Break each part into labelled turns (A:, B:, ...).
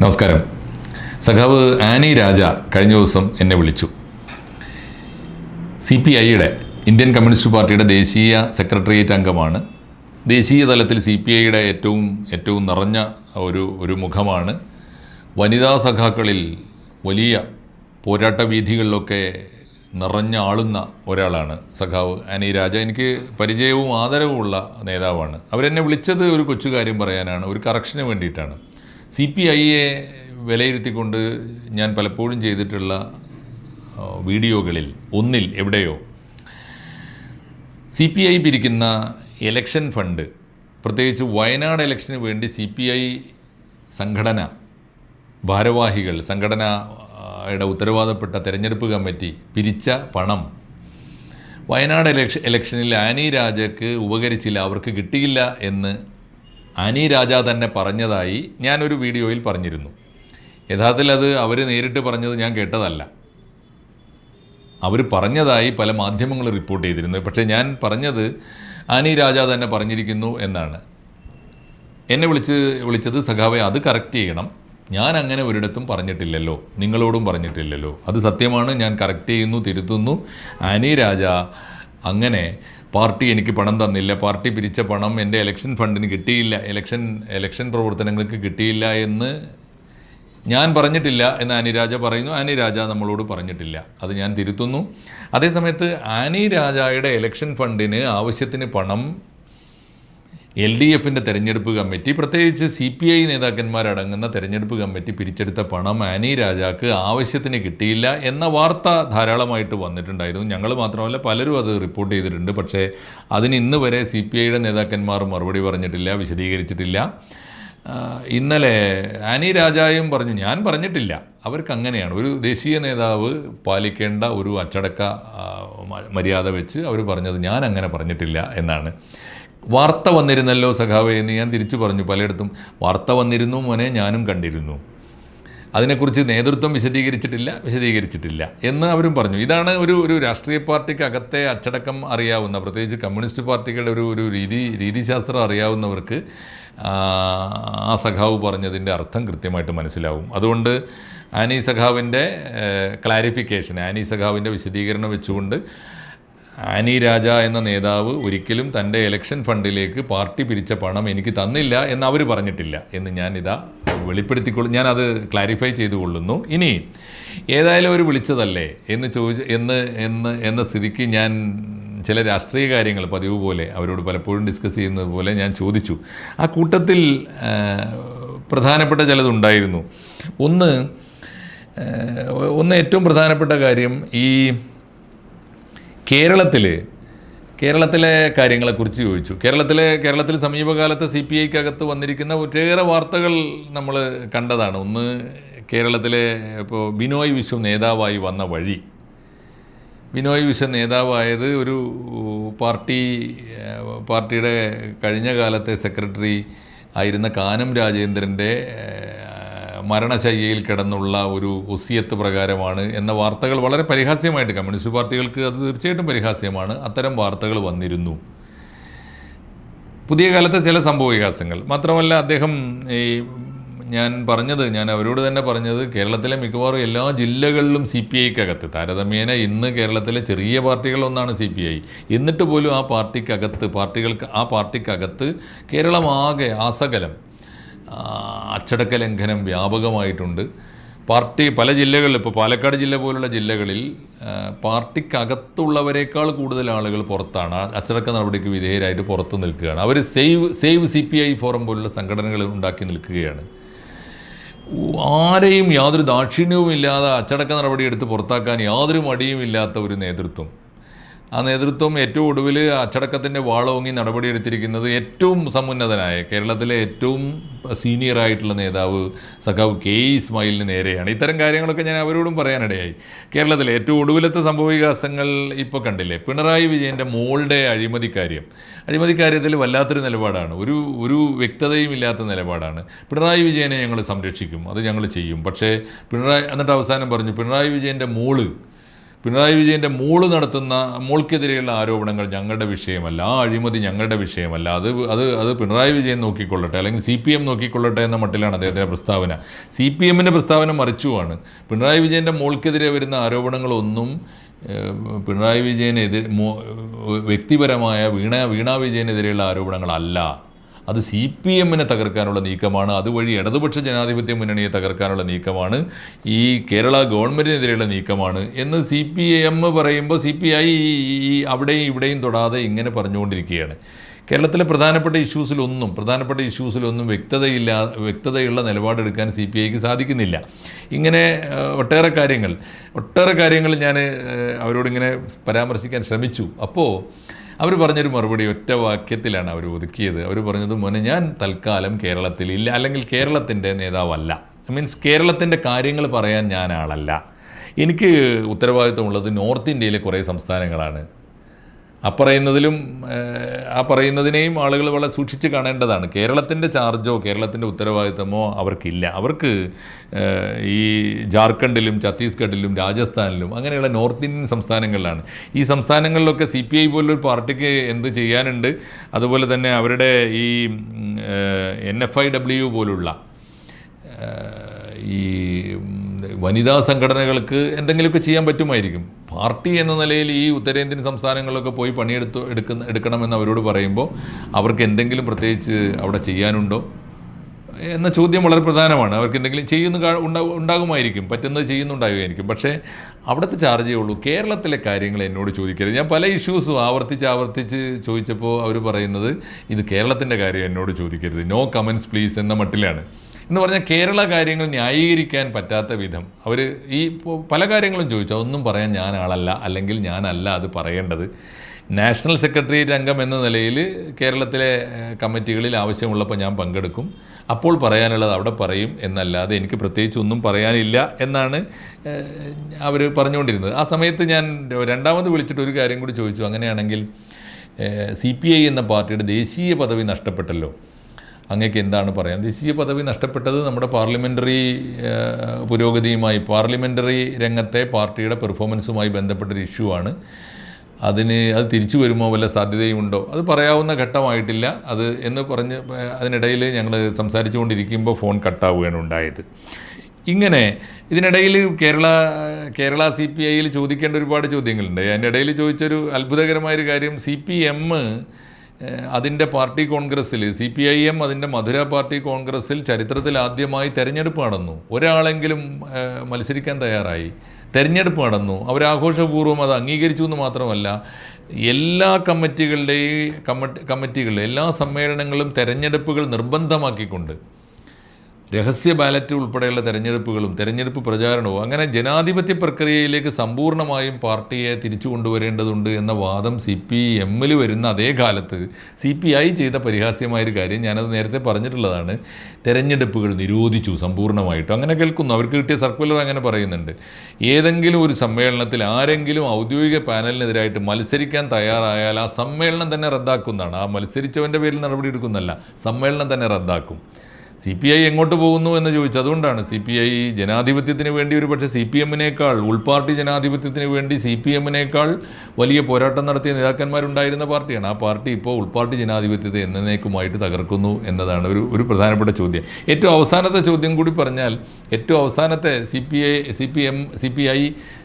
A: നമസ്കാരം. സഖാവ് ആനി രാജ കഴിഞ്ഞ ദിവസം എന്നെ വിളിച്ചു. സി പി ഐയുടെ ഇന്ത്യൻ കമ്മ്യൂണിസ്റ്റ് പാർട്ടിയുടെ ദേശീയ സെക്രട്ടേറിയറ്റ് അംഗമാണ്. ദേശീയ തലത്തിൽ സി പി ഐയുടെ ഏറ്റവും ഏറ്റവും നിറഞ്ഞ ഒരു ഒരു മുഖമാണ്. വനിതാ സഖാക്കളിൽ വലിയ പോരാട്ട വീഥികളിലൊക്കെ നിറഞ്ഞ ആളുന്ന ഒരാളാണ് സഖാവ് ആനി രാജ. എനിക്ക് പരിചയവും ആദരവുമുള്ള നേതാവാണ്. അവരെന്നെ വിളിച്ചത് ഒരു കൊച്ചു കാര്യം പറയാനാണ്. ഒരു കറക്ഷന് വേണ്ടിയിട്ടാണ്. സി പി ഐയെ വിലയിരുത്തിക്കൊണ്ട് ഞാൻ പലപ്പോഴും ചെയ്തിട്ടുള്ള വീഡിയോകളിൽ ഒന്നിൽ എവിടെയോ സി പി ഐ പിരിക്കുന്ന എലക്ഷൻ ഫണ്ട് പ്രത്യേകിച്ച് വയനാട് ഇലക്ഷന് വേണ്ടി സി പി ഐ സംഘടന ഭാരവാഹികൾ സംഘടനയുടെ ഉത്തരവാദപ്പെട്ട തെരഞ്ഞെടുപ്പ് കമ്മിറ്റി പിരിച്ച പണം വയനാട് എലക്ഷ ഇലക്ഷനിൽ ആനി രാജയ്ക്ക് ഉപകരിച്ചില്ല അവർക്ക് കിട്ടിയില്ല എന്ന് ആനി രാജ തന്നെ പറഞ്ഞതായി ഞാനൊരു വീഡിയോയിൽ പറഞ്ഞിരുന്നു. യഥാർത്ഥത്തിൽ അത് അവർ നേരിട്ട് പറഞ്ഞത് ഞാൻ കേട്ടതല്ല. അവർ പറഞ്ഞതായി പല മാധ്യമങ്ങൾ റിപ്പോർട്ട് ചെയ്തിരുന്നു. പക്ഷേ ഞാൻ പറഞ്ഞത് അനി രാജ തന്നെ പറഞ്ഞിരിക്കുന്നു എന്നാണ്. എന്നെ വിളിച്ച് വിളിച്ചത് സഖാവെ അത് കറക്റ്റ് ചെയ്യണം. ഞാൻ അങ്ങനെ ഒരിടത്തും പറഞ്ഞിട്ടില്ലല്ലോ. നിങ്ങളോടും പറഞ്ഞിട്ടില്ലല്ലോ. അത് സത്യമാണ്. ഞാൻ കറക്റ്റ് ചെയ്യുന്നു തിരുത്തുന്നു. അനി രാജ അങ്ങനെ പാർട്ടി എനിക്ക് പണം തന്നില്ല. പാർട്ടി പിരിച്ച പണം എന്റെ ഇലക്ഷൻ ഫണ്ടിന് കിട്ടിയില്ല. ഇലക്ഷൻ ഇലക്ഷൻ പ്രവർത്തനങ്ങൾക്ക് കിട്ടിയില്ല എന്ന് ഞാൻ പറഞ്ഞിട്ടില്ല എന്ന് ആനി രാജ പറയുന്നു. ആനി രാജ നമ്മളോട് പറഞ്ഞിട്ടില്ല. അത് ഞാൻ തിരുത്തുന്നു. അതേസമയത്ത് ആനി രാജയുടെ ഇലക്ഷൻ ഫണ്ടിന് ആവശ്യത്തിന് പണം എൽ ഡി എഫിന്റെ തെരഞ്ഞെടുപ്പ് കമ്മിറ്റി പ്രത്യേകിച്ച് സി പി ഐ നേതാക്കന്മാരടങ്ങുന്ന തെരഞ്ഞെടുപ്പ് കമ്മിറ്റി പിരിച്ചെടുത്ത പണം ആനി രാജാക്ക് ആവശ്യത്തിന് കിട്ടിയില്ല എന്ന വാർത്ത ധാരാളമായിട്ട് വന്നിട്ടുണ്ടായിരുന്നു. ഞങ്ങൾ മാത്രമല്ല പലരും അത് റിപ്പോർട്ട് ചെയ്തിട്ടുണ്ട്. പക്ഷേ അതിന് ഇന്ന് വരെ സി പി ഐയുടെ നേതാക്കന്മാർ മറുപടി പറഞ്ഞിട്ടില്ല വിശദീകരിച്ചിട്ടില്ല. ഇന്നലെ ആനി രാജായും പറഞ്ഞു ഞാൻ പറഞ്ഞിട്ടില്ല. അവർക്ക് അങ്ങനെയാണ്. ഒരു ദേശീയ നേതാവ് പാലിക്കേണ്ട ഒരു അച്ചടക്ക മര്യാദ വെച്ച് അവർ പറഞ്ഞത് ഞാൻ അങ്ങനെ പറഞ്ഞിട്ടില്ല എന്നാണ്. വാർത്ത വന്നിരുന്നല്ലോ സഖാവേ എന്ന് ഞാൻ തിരിച്ചു പറഞ്ഞു പലയിടത്തും. വാർത്ത വന്നിരുന്നു മോനെ ഞാനും കണ്ടിരുന്നു. അതിനെക്കുറിച്ച് നേതൃത്വം വിശദീകരിച്ചിട്ടില്ല വിശദീകരിച്ചിട്ടില്ല എന്ന് അവരും പറഞ്ഞു. ഇതാണ് ഒരു ഒരു രാഷ്ട്രീയ പാർട്ടിക്ക് അകത്തെ അച്ചടക്കം അറിയാവുന്ന പ്രത്യേകിച്ച് കമ്മ്യൂണിസ്റ്റ് പാർട്ടികളുടെ ഒരു ഒരു രീതി രീതിശാസ്ത്രം അറിയാവുന്നവർക്ക് ആ, സഖാവ് പറഞ്ഞതിന്റെ അർത്ഥം കൃത്യമായിട്ട് മനസ്സിലാവും. അതുകൊണ്ട് ആനി സഖാവിന്റെ ക്ലാരിഫിക്കേഷൻ ആനി സഖാവിന്റെ വിശദീകരണം വെച്ചുകൊണ്ട് ആനി രാജ എന്ന നേതാവ് ഒരിക്കലും തന്റെ ഇലക്ഷൻ ഫണ്ടിലേക്ക് പാർട്ടി പിരിച്ച പണം എനിക്ക് തന്നില്ല എന്ന് അവർ പറഞ്ഞിട്ടില്ല എന്ന് ഞാനിതാ വെളിപ്പെടുത്തിക്കൊള്ളു ഞാനത് ക്ലാരിഫൈ ചെയ്തു കൊള്ളുന്നു ഇനി ഏതായാലും അവർ വിളിച്ചതല്ലേ എന്ന് ചോദിച്ച് എന്ന് എന്ന് എന്ന സ്ഥിതിക്ക് ഞാൻ ചില രാഷ്ട്രീയ കാര്യങ്ങൾ പതിവ് പോലെ അവരോട് പലപ്പോഴും ഡിസ്കസ് ചെയ്യുന്നത് പോലെ ഞാൻ ചോദിച്ചു. ആ കൂട്ടത്തിൽ പ്രധാനപ്പെട്ട ചിലതുണ്ടായിരുന്നു. ഒന്ന് ഒന്ന് ഏറ്റവും പ്രധാനപ്പെട്ട കാര്യം ഈ കേരളത്തിൽ കേരളത്തിലെ കാര്യങ്ങളെക്കുറിച്ച് ചോദിച്ചു. കേരളത്തിലെ കേരളത്തിൽ സമീപകാലത്ത് സി പി ഐക്കകത്ത് വന്നിരിക്കുന്ന ഒട്ടേറെ വാർത്തകൾ നമ്മൾ കണ്ടതാണ്. ഒന്ന് കേരളത്തിലെ ഇപ്പോൾ ബിനോയ് വിശ്വം നേതാവായി വന്ന വഴി. ബിനോയ് വിശ്വം നേതാവായത് ഒരു പാർട്ടി പാർട്ടിയുടെ കഴിഞ്ഞ കാലത്തെ സെക്രട്ടറി ആയിരുന്ന കാനം രാജേന്ദ്രന്റെ മരണശയ്യയിൽ കിടന്നുള്ള ഒരു ഒസിയത്ത് പ്രകാരമാണ് എന്ന വാർത്തകൾ വളരെ പരിഹാസ്യമായിട്ട് കമ്മ്യൂണിസ്റ്റ് പാർട്ടികൾക്ക് അത് തീർച്ചയായിട്ടും പരിഹാസ്യമാണ്. അത്തരം വാർത്തകൾ വന്നിരുന്നു. പുതിയ കാലത്തെ ചില സംഭവ വികാസങ്ങൾ. മാത്രമല്ല അദ്ദേഹം ഈ ഞാൻ പറഞ്ഞത് ഞാൻ അവരോട് തന്നെ പറഞ്ഞത് കേരളത്തിലെ മിക്കവാറും എല്ലാ ജില്ലകളിലും സി പി ഐക്കകത്ത് താരതമ്യേന ഇന്ന് കേരളത്തിലെ ചെറിയ പാർട്ടികളൊന്നാണ് സി പി ഐ. എന്നിട്ട് പോലും ആ പാർട്ടിക്കകത്ത് പാർട്ടികൾക്ക് ആ പാർട്ടിക്കകത്ത് കേരളമാകെ ആസകലം അച്ചടക്ക ലംഘനം വ്യാപകമായിട്ടുണ്ട്. പാർട്ടി പല ജില്ലകളിൽ ഇപ്പോൾ പാലക്കാട് ജില്ല പോലുള്ള ജില്ലകളിൽ പാർട്ടിക്കകത്തുള്ളവരെക്കാൾ കൂടുതൽ ആളുകൾ പുറത്താണ്. അച്ചടക്ക നടപടിക്ക് വിധേയരായിട്ട് പുറത്ത് നിൽക്കുകയാണ്. അവർ save save C P I forum പോലുള്ള സംഘടനകൾ ഉണ്ടാക്കി നിൽക്കുകയാണ്. ആരെയും യാതൊരു ദാക്ഷിണ്യവും ഇല്ലാതെ അച്ചടക്ക നടപടി എടുത്ത് പുറത്താക്കാൻ യാതൊരു മടിയും ഇല്ലാത്ത ഒരു നേതൃത്വം. ആ നേതൃത്വം ഏറ്റവും ഒടുവിൽ അച്ചടക്കത്തിന്റെ വാളോങ്ങി നടപടിയെടുത്തിരിക്കുന്നത് ഏറ്റവും സമുന്നതനായ കേരളത്തിലെ ഏറ്റവും സീനിയർ ആയിട്ടുള്ള നേതാവ് സഖാവ് കെ ഇസ്മായിലിന് നേരെയാണ്. ഇത്തരം കാര്യങ്ങളൊക്കെ ഞാൻ അവരോടും പറയാനിടയായി. കേരളത്തിലെ ഏറ്റവും ഒടുവിലത്തെ സംഭവ വികാസങ്ങൾ ഇപ്പോൾ കണ്ടില്ലേ? പിണറായി വിജയന്റെ മോളുടെ അഴിമതി കാര്യം. അഴിമതി കാര്യത്തിൽ വല്ലാത്തൊരു നിലപാടാണ്. ഒരു ഒരു വ്യക്തതയും ഇല്ലാത്ത നിലപാടാണ്. പിണറായി വിജയനെ ഞങ്ങൾ സംരക്ഷിക്കും. അത് ഞങ്ങൾ ചെയ്യും. പക്ഷേ പിണറായി എന്നിട്ട് അവസാനം പറഞ്ഞു പിണറായി വിജയന്റെ മോൾ പിണറായി വിജയന്റെ മോൾ നടത്തുന്ന മോൾക്കെതിരെയുള്ള ആരോപണങ്ങൾ ഞങ്ങളുടെ വിഷയമല്ല ആ അഴിമതി ഞങ്ങളുടെ വിഷയമല്ല. അത് അത് അത് പിണറായി വിജയൻ നോക്കിക്കൊള്ളട്ടെ അല്ലെങ്കിൽ സി പി എം നോക്കിക്കൊള്ളട്ടെ എന്ന മട്ടിലാണ് അദ്ദേഹത്തിന്റെ പ്രസ്താവന. സി പി എമ്മിന്റെ പ്രസ്താവന മറിച്ചുമാണ് പിണറായി വിജയന്റെ മോൾക്കെതിരെ വരുന്ന ആരോപണങ്ങളൊന്നും പിണറായി വിജയനെതിരെ വ്യക്തിപരമായ വീണ വീണാ വിജയനെതിരെയുള്ള ആരോപണങ്ങളല്ല. അത് സി പി എമ്മിനെ തകർക്കാനുള്ള നീക്കമാണ്. അതുവഴി ഇടതുപക്ഷ ജനാധിപത്യ മുന്നണിയെ തകർക്കാനുള്ള നീക്കമാണ്. ഈ കേരള ഗവൺമെന്റിനെതിരെയുള്ള നീക്കമാണ്. എന്ന് സി പി എം പറയുമ്പോൾ സി പി ഐ ഈ അവിടെയും ഇവിടെയും തൊടാതെ ഇങ്ങനെ പറഞ്ഞുകൊണ്ടിരിക്കുകയാണ്. കേരളത്തിലെ പ്രധാനപ്പെട്ട ഇഷ്യൂസിലൊന്നും പ്രധാനപ്പെട്ട ഇഷ്യൂസിലൊന്നും വ്യക്തതയില്ല വ്യക്തതയുള്ള നിലപാടെടുക്കാൻ സി പി ഐക്ക് സാധിക്കുന്നില്ല. ഇങ്ങനെ ഒട്ടേറെ കാര്യങ്ങൾ. ഒട്ടേറെ കാര്യങ്ങൾ ഞാൻ അവരോടിങ്ങനെ പരാമർശിക്കാൻ ശ്രമിച്ചു. അപ്പോൾ അവർ പറഞ്ഞൊരു മറുപടി ഒറ്റ വാക്യത്തിലാണ് അവർ ഒതുക്കിയത്. അവർ പറഞ്ഞത് മോനെ ഞാൻ തൽക്കാലം കേരളത്തിൽ ഇല്ല അല്ലെങ്കിൽ കേരളത്തിന്റെ നേതാവല്ല. മീൻസ് കേരളത്തിന്റെ കാര്യങ്ങൾ പറയാൻ ഞാൻ ആളല്ല. എനിക്ക് ഉത്തരവാദിത്തമുള്ളത് നോർത്ത് ഇന്ത്യയിലെ കുറേ സംസ്ഥാനങ്ങളാണ്. ആ പറയുന്നതിലും ആ പറയുന്നതിനെയും ആളുകൾ വളരെ സൂക്ഷിച്ച് കാണേണ്ടതാണ്. കേരളത്തിന്റെ ചാർജോ കേരളത്തിന്റെ ഉത്തരവാദിത്തമോ അവർക്കില്ല. അവർക്ക് ഈ ജാർഖണ്ഡിലും ഛത്തീസ്ഗഡിലും രാജസ്ഥാനിലും അങ്ങനെയുള്ള നോർത്ത് ഇന്ത്യൻ സംസ്ഥാനങ്ങളിലാണ്. ഈ സംസ്ഥാനങ്ങളിലൊക്കെ സി പി ഐ പോലൊരു പാർട്ടിക്ക് എന്ത് ചെയ്യാനുണ്ട്? അതുപോലെ തന്നെ അവരുടെ ഈ എൻ എഫ് ഐ ഡബ്ല്യു പോലുള്ള ഈ വനിതാ സംഘടനകൾക്ക് എന്തെങ്കിലുമൊക്കെ ചെയ്യാൻ പറ്റുമായിരിക്കും. പാർട്ടി എന്ന നിലയിൽ ഈ ഉത്തരേന്ത്യൻ സംസ്ഥാനങ്ങളിലൊക്കെ പോയി പണിയെടുത്ത് എടുക്കുന്ന എടുക്കണമെന്ന് അവരോട് പറയുമ്പോൾ അവർക്ക് എന്തെങ്കിലും പ്രത്യേകിച്ച് അവിടെ ചെയ്യാനുണ്ടോ? എന്ന ചോദ്യം വളരെ പ്രധാനമാണ്. അവർക്ക് എന്തെങ്കിലും ചെയ്യുന്ന ഉണ്ടാകുമായിരിക്കും. പറ്റുന്നത് ചെയ്യുന്നുണ്ടാകുമായിരിക്കും. പക്ഷേ അവിടുത്തെ ചാർജേ ഉള്ളൂ. കേരളത്തിലെ കാര്യങ്ങൾ എന്നോട് ചോദിക്കരുത്. ഞാൻ പല ഇഷ്യൂസും ആവർത്തിച്ച് ആവർത്തിച്ച് ചോദിച്ചപ്പോൾ അവർ പറയുന്നത് ഇത് കേരളത്തിന്റെ കാര്യം എന്നോട് ചോദിക്കരുത്. നോ കമൻസ് പ്ലീസ് എന്ന മട്ടിലാണ്. എന്ന് പറഞ്ഞാൽ കേരള കാര്യങ്ങൾ ന്യായീകരിക്കാൻ പറ്റാത്ത വിധം അവർ ഈ പല കാര്യങ്ങളും ചോദിച്ചു. ഒന്നും പറയാൻ ഞാൻ ആളല്ല അല്ലെങ്കിൽ ഞാനല്ല അത് പറയേണ്ടത്. നാഷണൽ സെക്രട്ടേറിയറ്റ് അംഗം എന്ന നിലയിൽ കേരളത്തിലെ കമ്മിറ്റികളിൽ ആവശ്യമുള്ളപ്പോൾ ഞാൻ പങ്കെടുക്കും. അപ്പോൾ പറയാനുള്ളത് അവിടെ പറയും എന്നല്ലാതെ എനിക്ക് പ്രത്യേകിച്ച് ഒന്നും പറയാനില്ല എന്നാണ് അവർ പറഞ്ഞുകൊണ്ടിരുന്നത്. ആ സമയത്ത് ഞാൻ രണ്ടാമത് വിളിച്ചിട്ട് ഒരു കാര്യം കൂടി ചോദിച്ചു. അങ്ങനെയാണെങ്കിൽ സി പി ഐ എന്ന പാർട്ടിയുടെ ദേശീയ പദവി നഷ്ടപ്പെട്ടല്ലോ. അങ്ങേക്ക് എന്താണ് പറയാൻ? ദേശീയ പദവി നഷ്ടപ്പെട്ടത് നമ്മുടെ പാർലമെന്ററി പുരോഗതിയുമായി പാർലമെന്ററി രംഗത്തെ പാർട്ടിയുടെ പെർഫോമൻസുമായി ബന്ധപ്പെട്ടൊരു ഇഷ്യൂ ആണ്. അതിന് അത് തിരിച്ചു വരുമോ വല്ല സാധ്യതയുമുണ്ടോ? അത് പറയാവുന്ന ഘട്ടമായിട്ടില്ല. അത് എന്ന് പറഞ്ഞ് അതിനിടയിൽ ഞങ്ങൾ സംസാരിച്ചു കൊണ്ടിരിക്കുമ്പോൾ ഫോൺ കട്ടാവുകയാണ് ഉണ്ടായത്. ഇങ്ങനെ ഇതിനിടയിൽ കേരള കേരള സി പി ഐയിൽ ചോദിക്കേണ്ട ഒരുപാട് ചോദ്യങ്ങളുണ്ട്. അതിന്റെ ഇടയിൽ ചോദിച്ചൊരു അത്ഭുതകരമായൊരു കാര്യം സി പി എം അതിന്റെ പാർട്ടി കോൺഗ്രസ്സിൽ സി പി ഐ എം അതിന്റെ മധുര പാർട്ടി കോൺഗ്രസ്സിൽ ചരിത്രത്തിൽ ആദ്യമായി തെരഞ്ഞെടുപ്പ് നടന്നു. ഒരാളെങ്കിലും മത്സരിക്കാൻ തയ്യാറായി. തെരഞ്ഞെടുപ്പ് നടന്നു. അവർ അവരാഘോഷപൂർവം അത് അംഗീകരിച്ചു എന്ന് മാത്രമല്ല എല്ലാ കമ്മിറ്റികളുടെയും കമ്മിറ്റി എല്ലാ സമ്മേളനങ്ങളും തെരഞ്ഞെടുപ്പുകൾ നിർബന്ധമാക്കിക്കൊണ്ട് രഹസ്യ ബാലറ്റ് ഉൾപ്പെടെയുള്ള തെരഞ്ഞെടുപ്പുകളും തെരഞ്ഞെടുപ്പ് പ്രചാരണവും അങ്ങനെ ജനാധിപത്യ പ്രക്രിയയിലേക്ക് സമ്പൂർണമായും പാർട്ടിയെ തിരിച്ചു കൊണ്ടുവരേണ്ടതുണ്ട് എന്ന വാദം സി പി എമ്മിൽ വരുന്ന അതേ കാലത്ത് സി പി ഐ ചെയ്ത പരിഹാസ്യമായൊരു കാര്യം ഞാനത് നേരത്തെ പറഞ്ഞിട്ടുള്ളതാണ്. തെരഞ്ഞെടുപ്പുകൾ നിരോധിച്ചു സമ്പൂർണമായിട്ടും അങ്ങനെ കേൾക്കുന്നു. അവർക്ക് കിട്ടിയ സർക്കുലർ അങ്ങനെ പറയുന്നുണ്ട്. ഏതെങ്കിലും ഒരു സമ്മേളനത്തിൽ ആരെങ്കിലും ഔദ്യോഗിക പാനലിനെതിരായിട്ട് മത്സരിക്കാൻ തയ്യാറായാൽ ആ സമ്മേളനം തന്നെ റദ്ദാക്കുന്നതാണ്. ആ മത്സരിച്ചവന്റെ പേരിൽ നടപടി എടുക്കുന്നല്ല സമ്മേളനം തന്നെ റദ്ദാക്കും. സി പി ഐ എങ്ങോട്ട് പോകുന്നു എന്ന് ചോദിച്ചു അതുകൊണ്ടാണ്. സി പി ഐ ജനാധിപത്യത്തിന് വേണ്ടി ഒരു പക്ഷേ സി പി എമ്മിനേക്കാൾ ഉൾപാർട്ടി ജനാധിപത്യത്തിന് വേണ്ടി സി പി എമ്മിനേക്കാൾ വലിയ പോരാട്ടം നടത്തിയ നേതാക്കന്മാരുണ്ടായിരുന്ന പാർട്ടിയാണ്. ആ പാർട്ടി ഇപ്പോൾ ഉൾപാർട്ടി ജനാധിപത്യത്തെ എന്നേക്കുമായിട്ട് തകർക്കുന്നു എന്നതാണ് ഒരു ഒരു പ്രധാനപ്പെട്ട ചോദ്യം. ഏറ്റവും അവസാനത്തെ ചോദ്യം കൂടി പറഞ്ഞാൽ ഏറ്റവും അവസാനത്തെ C P I C P M C P I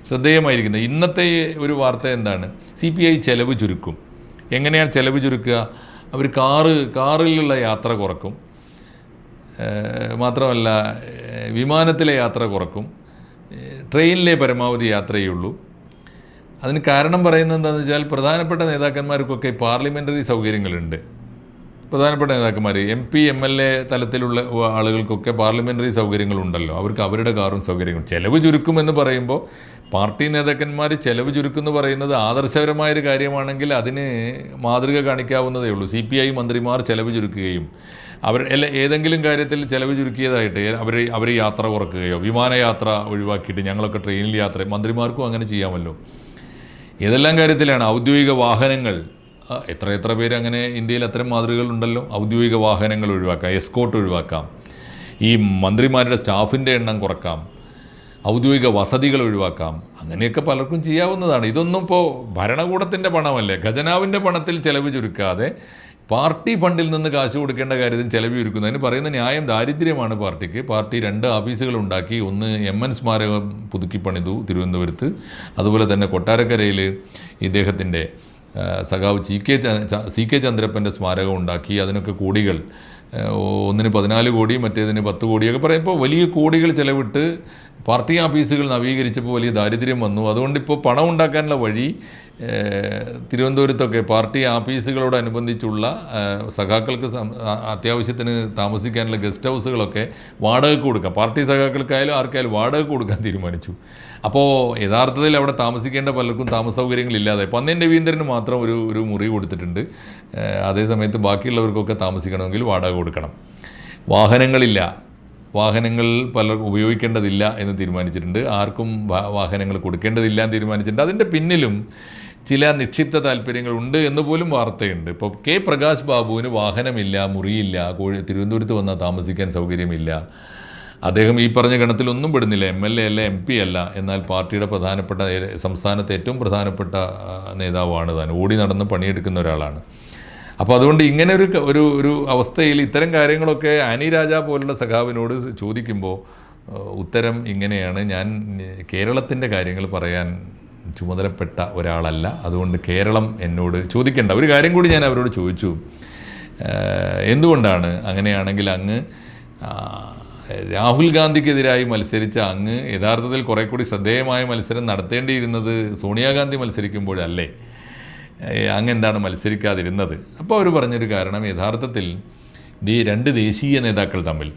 A: ശ്രദ്ധേയമായിരിക്കുന്നത് ഇന്നത്തെ ഒരു വാർത്ത എന്താണ്? സി പി ഐ ചെലവ് ചുരുക്കും. എങ്ങനെയാണ് ചെലവ് ചുരുക്കുക? അവർ കാറ് കാറിലുള്ള യാത്ര കുറക്കും. മാത്രമല്ല വിമാനത്തിലെ യാത്ര കുറക്കും. ട്രെയിനിലെ പരമാവധി യാത്രയുള്ളൂ അതിന് കാരണം പറയുന്നത് എന്താണെന്ന് വെച്ചാൽ പ്രധാനപ്പെട്ട നേതാക്കന്മാർക്കൊക്കെ പാർലമെന്ററി സൗകര്യങ്ങളുണ്ട്. പ്രധാനപ്പെട്ട നേതാക്കന്മാർ M P M L A തലത്തിലുള്ള ആളുകൾക്കൊക്കെ പാർലമെന്ററി സൗകര്യങ്ങളുണ്ടല്ലോ. അവർക്ക് അവരുടെ കാറും സൗകര്യങ്ങളും. ചെലവ് ചുരുക്കുമെന്ന് പറയുമ്പോൾ പാർട്ടി നേതാക്കന്മാർ ചെലവ് ചുരുക്കുമെന്ന് പറയുന്നത് ആദർശപരമായൊരു കാര്യമാണെങ്കിൽ അതിന് മാതൃക കാണിക്കാവുന്നതേ ഉള്ളൂ സി പി ഐ മന്ത്രിമാർ ചെലവ് ചുരുക്കുകയും അവർ അല്ല ഏതെങ്കിലും കാര്യത്തിൽ ചിലവ് ചുരുക്കിയതായിട്ട് അവർ അവർ യാത്ര കുറക്കുകയോ വിമാനയാത്ര ഒഴിവാക്കിയിട്ട് ഞങ്ങളൊക്കെ ട്രെയിനിൽ യാത്ര മന്ത്രിമാർക്കും അങ്ങനെ ചെയ്യാമല്ലോ. ഏതെല്ലാം കാര്യത്തിലാണ് ഔദ്യോഗിക വാഹനങ്ങൾ. എത്ര എത്ര പേര് അങ്ങനെ ഇന്ത്യയിൽ അത്തരം മാതൃകകളുണ്ടല്ലോ ഔദ്യോഗിക വാഹനങ്ങൾ ഒഴിവാക്കാം എസ്കോട്ട് ഒഴിവാക്കാം ഈ മന്ത്രിമാരുടെ സ്റ്റാഫിന്റെ എണ്ണം കുറക്കാം ഔദ്യോഗിക വസതികൾ ഒഴിവാക്കാം അങ്ങനെയൊക്കെ പലർക്കും ചെയ്യാവുന്നതാണ്. ഇതൊന്നും ഇപ്പോൾ ഭരണകൂടത്തിന്റെ പണമല്ലേ? ഖജനാവിന്റെ പണത്തിൽ ചെലവ് ചുരുക്കാതെ പാർട്ടി ഫണ്ടിൽ നിന്ന് കാശ് കൊടുക്കേണ്ട കാര്യത്തിൽ ചെലവ് ഒരുക്കുന്നതിന് പറയുന്ന ന്യായം ദാരിദ്ര്യമാണ് പാർട്ടിക്ക്. പാർട്ടി രണ്ട് ഓഫീസുകൾ ഉണ്ടാക്കി. ഒന്ന് എം എൻ സ്മാരകം പുതുക്കി പണിതു തിരുവനന്തപുരത്ത്. അതുപോലെ തന്നെ കൊട്ടാരക്കരയിൽ ഇദ്ദേഹത്തിന്റെ സഖാവ് ചി കെ സി കെ ചന്ദ്രപ്പന്റെ സ്മാരകം ഉണ്ടാക്കി. അതിനൊക്കെ കോടികൾ ഒന്നിന് പതിനാല് കോടി മറ്റേതിന് പത്ത് കോടിയൊക്കെ പറയുമ്പോൾ വലിയ കോടികൾ ചിലവിട്ട് പാർട്ടി ഓഫീസുകൾ നവീകരിച്ചപ്പോൾ വലിയ ദാരിദ്ര്യം വന്നു. അതുകൊണ്ട് ഇപ്പോൾ പണം ഉണ്ടാക്കാനുള്ള വഴി തിരുവനന്തപുരത്തൊക്കെ പാർട്ടി ആഫീസുകളോടനുബന്ധിച്ചുള്ള സഖാക്കൾക്ക് അത്യാവശ്യത്തിന് താമസിക്കാനുള്ള ഗസ്റ്റ് ഹൗസുകളൊക്കെ വാടകയ്ക്ക് കൊടുക്കാം. പാർട്ടി സഖാക്കൾക്കായാലും ആർക്കായാലും വാടക കൊടുക്കാൻ തീരുമാനിച്ചു. അപ്പോൾ യഥാർത്ഥത്തിൽ അവിടെ താമസിക്കേണ്ട പലർക്കും താമസ സൗകര്യങ്ങളില്ലാതെ പന്നൻ രവീന്ദ്രന് മാത്രം ഒരു ഒരു മുറി കൊടുത്തിട്ടുണ്ട്. അതേസമയത്ത് ബാക്കിയുള്ളവർക്കൊക്കെ താമസിക്കണമെങ്കിൽ വാടക കൊടുക്കണം. വാഹനങ്ങളില്ല. വാഹനങ്ങൾ പല ഉപയോഗിക്കേണ്ടതില്ല എന്ന് തീരുമാനിച്ചിട്ടുണ്ട്. ആർക്കും വാഹനങ്ങൾ കൊടുക്കേണ്ടതില്ല എന്ന് തീരുമാനിച്ചിട്ടുണ്ട്. അതിന്റെ പിന്നിലും ചില നിക്ഷിപ്ത താല്പര്യങ്ങൾ ഉണ്ട് എന്ന് പോലും വാർത്തയുണ്ട്. ഇപ്പോൾ കെ പ്രകാശ് ബാബുവിന് വാഹനമില്ല മുറിയില്ല കോഴി തിരുവനന്തപുരത്ത് വന്നാൽ താമസിക്കാൻ സൗകര്യമില്ല. അദ്ദേഹം ഈ പറഞ്ഞ ഗണത്തിലൊന്നും പെടുന്നില്ല. എം എൽ എ അല്ല എം പി അല്ല. എന്നാൽ പാർട്ടിയുടെ പ്രധാനപ്പെട്ട സംസ്ഥാനത്തെ ഏറ്റവും പ്രധാനപ്പെട്ട നേതാവാണ് താൻ. ഓടി നടന്ന് പണിയെടുക്കുന്ന ഒരാളാണ്. അപ്പോൾ അതുകൊണ്ട് ഇങ്ങനെ ഒരു ഒരു ഒരു അവസ്ഥയിൽ ഇത്തരം കാര്യങ്ങളൊക്കെ ആനി രാജ പോലുള്ള സഖാവിനോട് ചോദിക്കുമ്പോൾ ഉത്തരം ഇങ്ങനെയാണ്. ഞാൻ കേരളത്തിന്റെ കാര്യങ്ങൾ പറയാൻ ചുമതലപ്പെട്ട ഒരാളല്ല. അതുകൊണ്ട് കേരളം എന്നോട് ചോദിക്കേണ്ട ഒരു കാര്യം കൂടി ഞാൻ അവരോട് ചോദിച്ചു. എന്തുകൊണ്ടാണ് അങ്ങനെയാണെങ്കിൽ അങ്ങ് രാഹുൽ ഗാന്ധിക്കെതിരായി മത്സരിച്ച അങ്ങ് യഥാർത്ഥത്തിൽ കുറെ കൂടി ശ്രദ്ധേയമായ മത്സരം നടത്തേണ്ടിയിരുന്നത് സോണിയാഗാന്ധി മത്സരിക്കുമ്പോഴല്ലേ? അങ്ങ് എന്താണ് മത്സരിക്കാതിരുന്നത്? അപ്പോൾ അവർ പറഞ്ഞൊരു കാരണം യഥാർത്ഥത്തിൽ രണ്ട് ദേശീയ നേതാക്കൾ തമ്മിൽ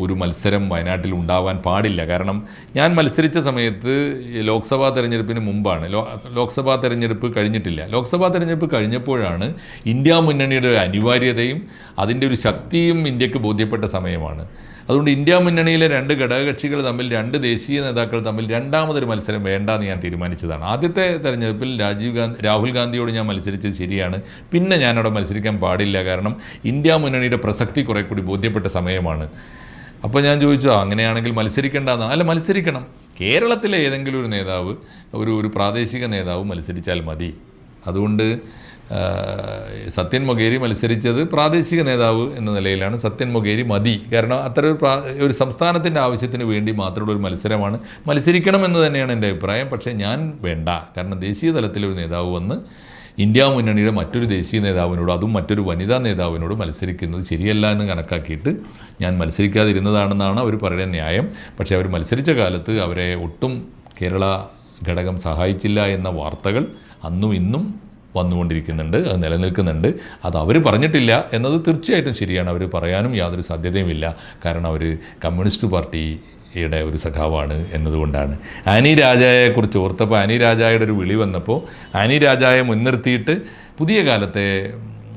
A: ഒരു മത്സരം വയനാട്ടിൽ ഉണ്ടാവാൻ പാടില്ല. കാരണം ഞാൻ മത്സരിച്ച സമയത്ത് ലോക്സഭാ തെരഞ്ഞെടുപ്പിന് മുമ്പാണ്. ലോക്സഭാ തെരഞ്ഞെടുപ്പ് കഴിഞ്ഞിട്ടില്ല. ലോക്സഭാ തെരഞ്ഞെടുപ്പ് കഴിഞ്ഞപ്പോഴാണ് ഇന്ത്യ മുന്നണിയുടെ അനിവാര്യതയും അതിന്റെ ഒരു ശക്തിയും ഇന്ത്യയ്ക്ക് ബോധ്യപ്പെട്ട സമയമാണ്. അതുകൊണ്ട് ഇന്ത്യ മുന്നണിയിലെ രണ്ട് ഘടകകക്ഷികൾ തമ്മിൽ രണ്ട് ദേശീയ നേതാക്കൾ തമ്മിൽ രണ്ടാമതൊരു മത്സരം വേണ്ട എന്ന് ഞാൻ തീരുമാനിച്ചതാണ്. ആദ്യത്തെ തെരഞ്ഞെടുപ്പിൽ രാജീവ് ഗാന്ധി രാഹുൽ ഗാന്ധിയോട് ഞാൻ മത്സരിച്ചത് ശരിയാണ്. പിന്നെ ഞാനവിടെ മത്സരിക്കാൻ പാടില്ല. കാരണം ഇന്ത്യ മുന്നണിയുടെ പ്രസക്തി കുറേ കൂടി ബോധ്യപ്പെട്ട സമയമാണ്. അപ്പോൾ ഞാൻ ചോദിച്ചു "ആ, അങ്ങനെയാണെങ്കിൽ മത്സരിക്കേണ്ടതാണ് അല്ല മത്സരിക്കണം. കേരളത്തിലെ ഏതെങ്കിലും ഒരു നേതാവ് ഒരു ഒരു പ്രാദേശിക നേതാവ് മത്സരിച്ചാൽ മതി. അതുകൊണ്ട് സത്യൻ മൊഗേരി മത്സരിച്ചത് പ്രാദേശിക നേതാവ് എന്ന നിലയിലാണ് സത്യൻ മൊഗേരി മതി. കാരണം അത്ര ഒരു ഒരു സംസ്ഥാനത്തിന്റെ ആവശ്യത്തിന് വേണ്ടി മാത്രമുള്ള ഒരു മത്സരമാണ് മത്സരിക്കണം എന്ന് തന്നെയാണ് എന്റെ അഭിപ്രായം. പക്ഷേ ഞാൻ വേണ്ട. കാരണം ദേശീയ തലത്തിലൊരു നേതാവ് വന്ന് ഇന്ത്യ മുന്നണിയുടെ മറ്റൊരു ദേശീയ നേതാവിനോട് അതും മറ്റൊരു വനിതാ നേതാവിനോട് മത്സരിക്കുന്നത് ശരിയല്ല എന്ന് കണക്കാക്കിയിട്ട് ഞാൻ മത്സരിക്കാതിരുന്നതാണെന്നാണ് അവർ പറയുന്ന ന്യായം. പക്ഷേ അവർ മത്സരിച്ച കാലത്ത് അവരെ ഒട്ടും കേരള ഘടകം സഹായിച്ചില്ല എന്ന വാർത്തകൾ അന്നും ഇന്നും വന്നുകൊണ്ടിരിക്കുന്നുണ്ട് അത് നിലനിൽക്കുന്നുണ്ട്. അത് അവർ പറഞ്ഞിട്ടില്ല എന്നത് തീർച്ചയായിട്ടും ശരിയാണ്. അവർ പറയാനും യാതൊരു സാധ്യതയുമില്ല. കാരണം അവർ കമ്മ്യൂണിസ്റ്റ് പാർട്ടി യുടെ ഒരു സഖാവാണ് എന്നതുകൊണ്ടാണ്. ആനി രാജായെക്കുറിച്ച് ഓർത്തപ്പോൾ ആനി രാജായുടെ ഒരു വിളി വന്നപ്പോൾ ആനി രാജായെ മുൻനിർത്തിയിട്ട് പുതിയ കാലത്തെ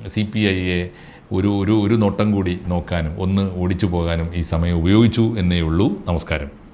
A: സി പി ഐയെ ഒരു ഒരു ഒരു നോട്ടം കൂടി നോക്കാനും ഒന്ന് ഓടിച്ചു പോകാനും ഈ സമയം ഉപയോഗിച്ചു എന്നേ ഉള്ളൂ. നമസ്കാരം.